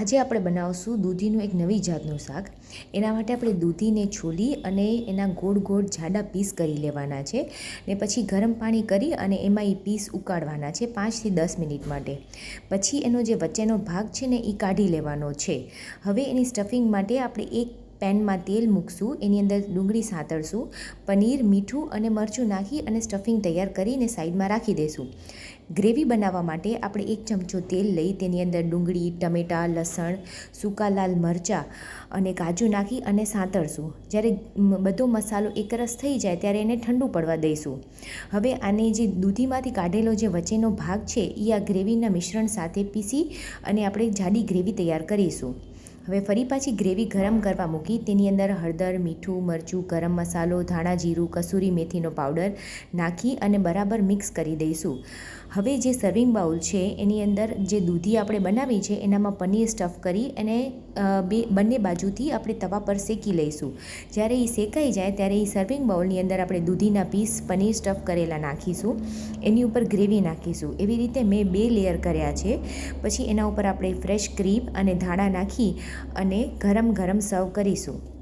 આજે આપણે બનાવશું દૂધીનું એક નવી જાતનું શાક. એના માટે આપણે દૂધીને છોલી અને એના ગોળ ગોળ જાડા પીસ કરી લેવાના છે ને પછી ગરમ પાણી કરી અને એમાં એ પીસ ઉકાળવાના છે પાંચથી દસ મિનિટ માટે. પછી એનો જે વચ્ચેનો ભાગ છે ને એ કાઢી લેવાનો છે. હવે એની સ્ટફિંગ માટે આપણે એક પેનમાં તેલ મૂકશું, એની અંદર ડુંગળી સાતળશું પનીર, મીઠું અને મરચું નાખી અને સ્ટફિંગ તૈયાર કરીને સાઈડમાં રાખી દઈશું ગ્રેવી બનાવવા માટે આપણે એક ચમચો તેલ લઈ તેની અંદર ડુંગળી, ટમેટાં, લસણ, સૂકા લાલ મરચાં અને કાજુ નાખી અને સાંતળશું જ્યારે બધો મસાલો એકરસ થઈ જાય ત્યારે એને ઠંડુ પડવા દઈશું. હવે આને જે દૂધીમાંથી કાઢેલો જે વચ્ચેનો ભાગ છે એ આ ગ્રેવીના મિશ્રણ સાથે પીસી અને આપણે જાડી ગ્રેવી તૈયાર કરીશું. હવે ફરી પાછી ગ્રેવી ગરમ કરવા મૂકી, તેની અંદર હળદર, મીઠું, મરચું, ગરમ મસાલો, ધાણા જીરું, કસૂરી મેથીનો પાવડર નાખી અને બરાબર મિક્સ કરી દઈશું. હવે જે સર્વિંગ બાઉલ છે, એની અંદર જે દૂધી આપણે બનાવી છે, એનામાં પનીર સ્ટફ કરી અને બે, બંને બાજુથી આપણે તવા પર શેકી લઈશું. જ્યારે એ શેકાઈ જાય, ત્યારે એ સર્વિંગ બાઉલની અંદર આપણે દૂધીના પીસ પનીર સ્ટફ કરેલા નાખીશું. એની ઉપર ગ્રેવી નાખીશું. એવી રીતે મેં બે લેયર કર્યા છે. પછી એના ઉપર આપણે ફ્રેશ ક્રીમ અને ધાણા નાખી અને ગરમ ગરમ સર્વ કરીશું.